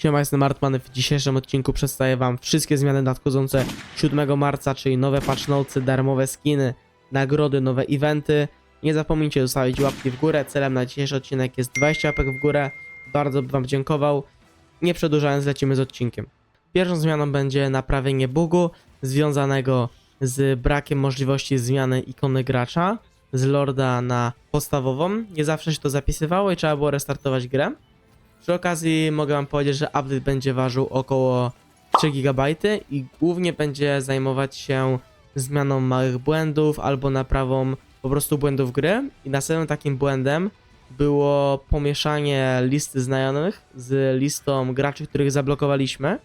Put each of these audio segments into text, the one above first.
Siema, jestem Artman. W dzisiejszym odcinku przedstawię wam wszystkie zmiany nadchodzące 7 marca, czyli nowe patch darmowe skiny, nagrody, nowe eventy. Nie zapomnijcie zostawić łapki w górę. Celem na dzisiejszy odcinek jest 20 łapek w górę. Bardzo bym wam dziękował. Nie przedłużając, lecimy z odcinkiem. Pierwszą zmianą będzie naprawienie bugu związanego z brakiem możliwości zmiany ikony gracza z Lorda na podstawową. Nie zawsze się to zapisywało i trzeba było restartować grę. Przy okazji mogę wam powiedzieć, że update będzie ważył około 3 GB i głównie będzie zajmować się zmianą małych błędów albo naprawą po prostu błędów gry. I następnym takim błędem było pomieszanie listy znajomych z listą graczy, których zablokowaliśmy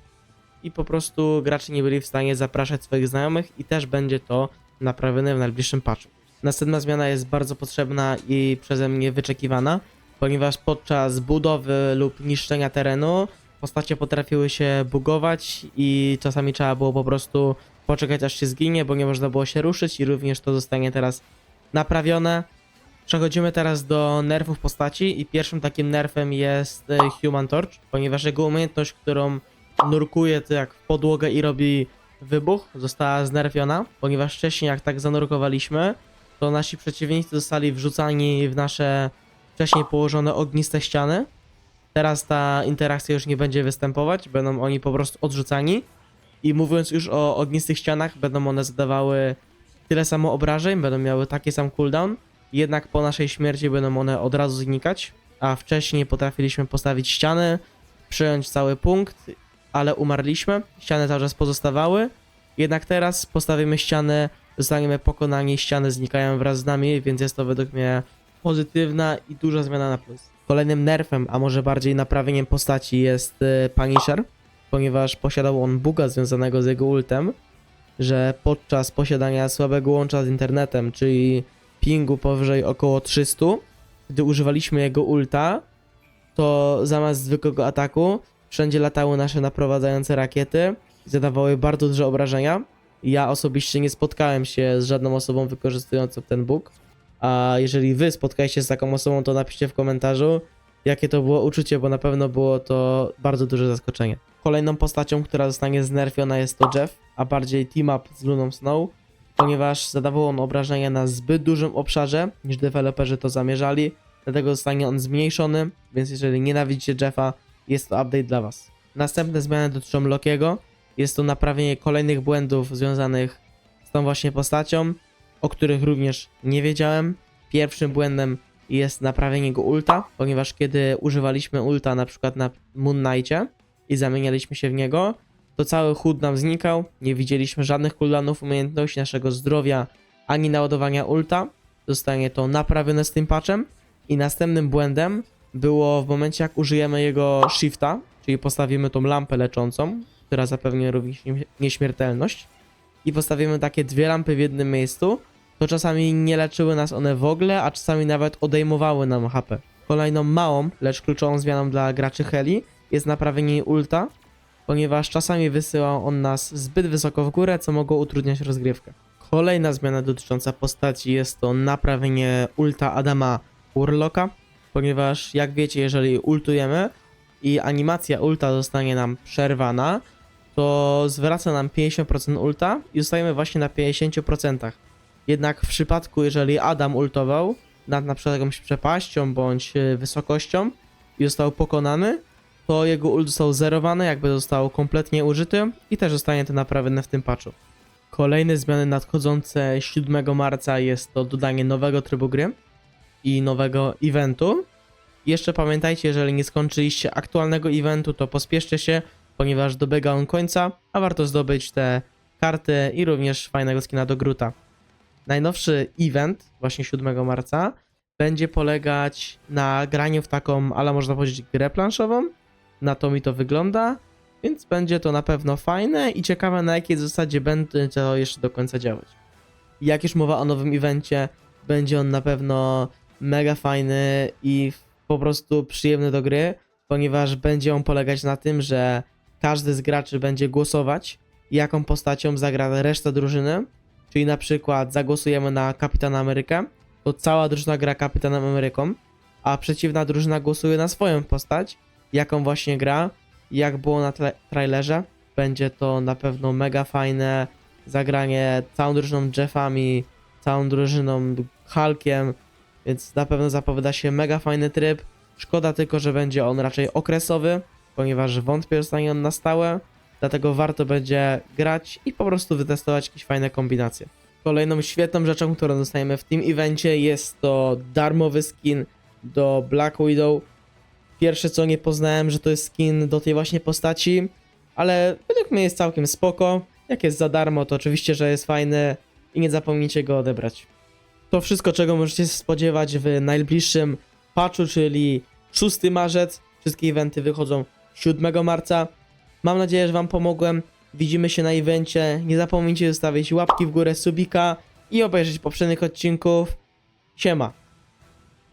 i po prostu gracze nie byli w stanie zapraszać swoich znajomych i też będzie to naprawione w najbliższym patchu. Następna zmiana jest bardzo potrzebna i przeze mnie wyczekiwana, ponieważ podczas budowy lub niszczenia terenu postacie potrafiły się bugować i czasami trzeba było po prostu poczekać aż się zginie, bo nie można było się ruszyć i również to zostanie teraz naprawione. Przechodzimy teraz do nerfów postaci i pierwszym takim nerfem jest e, Human Torch, ponieważ jego umiejętność, którą nurkuje to jak w podłogę i robi wybuch, została znerfiona, ponieważ wcześniej jak tak zanurkowaliśmy, to nasi przeciwnicy zostali wrzucani w nasze wcześniej położone ogniste ściany. Teraz ta interakcja już nie będzie występować, będą oni po prostu odrzucani. I mówiąc już o ognistych ścianach, będą one zadawały tyle samo obrażeń, będą miały taki sam cooldown, jednak po naszej śmierci będą one od razu znikać, a wcześniej potrafiliśmy postawić ściany, przejąć cały punkt, ale umarliśmy, ściany cały czas pozostawały, jednak teraz postawimy ścianę, zostaniemy pokonani, ściany znikają wraz z nami, więc jest to według mnie pozytywna i duża zmiana na plus. Kolejnym nerfem, a może bardziej naprawieniem postaci jest y, Punisher, ponieważ posiadał on buga związanego z jego ultem, że podczas posiadania słabego łącza z internetem, czyli pingu powyżej około 300, gdy używaliśmy jego ulta, to zamiast zwykłego ataku wszędzie latały nasze naprowadzające rakiety i zadawały bardzo duże obrażenia. Ja osobiście nie spotkałem się z żadną osobą wykorzystującą ten bóg. A jeżeli wy spotkaliście się z taką osobą, to napiszcie w komentarzu, jakie to było uczucie, bo na pewno było to bardzo duże zaskoczenie. Kolejną postacią, która zostanie znerfiona jest to Jeff, a bardziej team up z Luną Snow, ponieważ zadawał on obrażenia na zbyt dużym obszarze, niż deweloperzy to zamierzali, dlatego zostanie on zmniejszony, więc jeżeli nienawidzicie Jeffa, jest to update dla was. Następne zmiany dotyczą Lokiego, jest to naprawienie kolejnych błędów związanych z tą właśnie postacią, o których również nie wiedziałem. Pierwszym błędem jest naprawienie jego ulta, ponieważ kiedy używaliśmy ulta na przykład na Moon Knightie i zamienialiśmy się w niego, to cały HUD nam znikał, nie widzieliśmy żadnych cooldownów umiejętności naszego zdrowia ani naładowania ulta. Zostanie to naprawione z tym patchem i następnym błędem było w momencie jak użyjemy jego shifta, czyli postawimy tą lampę leczącą, która zapewni również nie- nieśmiertelność i postawimy takie dwie lampy w jednym miejscu, to czasami nie leczyły nas one w ogóle, a czasami nawet odejmowały nam HP. Kolejną małą, lecz kluczową zmianą dla graczy Heli jest naprawienie ulta, ponieważ czasami wysyłał on nas zbyt wysoko w górę, co mogło utrudniać rozgrywkę. Kolejna zmiana dotycząca postaci jest to naprawienie ulta Adama Urloka, ponieważ jak wiecie, jeżeli ultujemy i animacja ulta zostanie nam przerwana, to zwraca nam 50% ulta i zostajemy właśnie na 50%. Jednak w przypadku, jeżeli Adam ultował nad na przykład jakąś przepaścią bądź e, wysokością i został pokonany, to jego ult został zerowany, jakby został kompletnie użyty i też zostanie to naprawione w tym patchu. Kolejne zmiany nadchodzące 7 marca jest to dodanie nowego trybu gry i nowego eventu. Jeszcze pamiętajcie, jeżeli nie skończyliście aktualnego eventu, to pospieszcie się, ponieważ dobiega on końca, a warto zdobyć te karty i również fajnego skina do Gruta. Najnowszy event, właśnie 7 marca, będzie polegać na graniu w taką, ale można powiedzieć, grę planszową. Na to mi to wygląda, więc będzie to na pewno fajne i ciekawe na jakiej zasadzie będzie to jeszcze do końca działać. Jak już mowa o nowym evencie, będzie on na pewno mega fajny i po prostu przyjemny do gry, ponieważ będzie on polegać na tym, że każdy z graczy będzie głosować, jaką postacią zagra reszta drużyny. Czyli na przykład zagłosujemy na Kapitana Amerykę, to cała drużyna gra Kapitanem Ameryką, a przeciwna drużyna głosuje na swoją postać, jaką właśnie gra, jak było na tra- trailerze. Będzie to na pewno mega fajne zagranie całą drużyną Jeffami, całą drużyną Hulkiem, więc na pewno zapowiada się mega fajny tryb. Szkoda tylko, że będzie on raczej okresowy, ponieważ wątpię, że zostanie on na stałe, dlatego warto będzie grać i po prostu wytestować jakieś fajne kombinacje. Kolejną świetną rzeczą, którą dostajemy w tym evencie jest to darmowy skin do Black Widow. Pierwsze co nie poznałem, że to jest skin do tej właśnie postaci, ale według mnie jest całkiem spoko. Jak jest za darmo, to oczywiście, że jest fajny i nie zapomnijcie go odebrać. To wszystko, czego możecie się spodziewać w najbliższym patchu, czyli 6 marzec. Wszystkie eventy wychodzą 7 marca. Mam nadzieję, że Wam pomogłem. Widzimy się na evencie. Nie zapomnijcie zostawić łapki w górę, subika i obejrzeć poprzednich odcinków. Siema.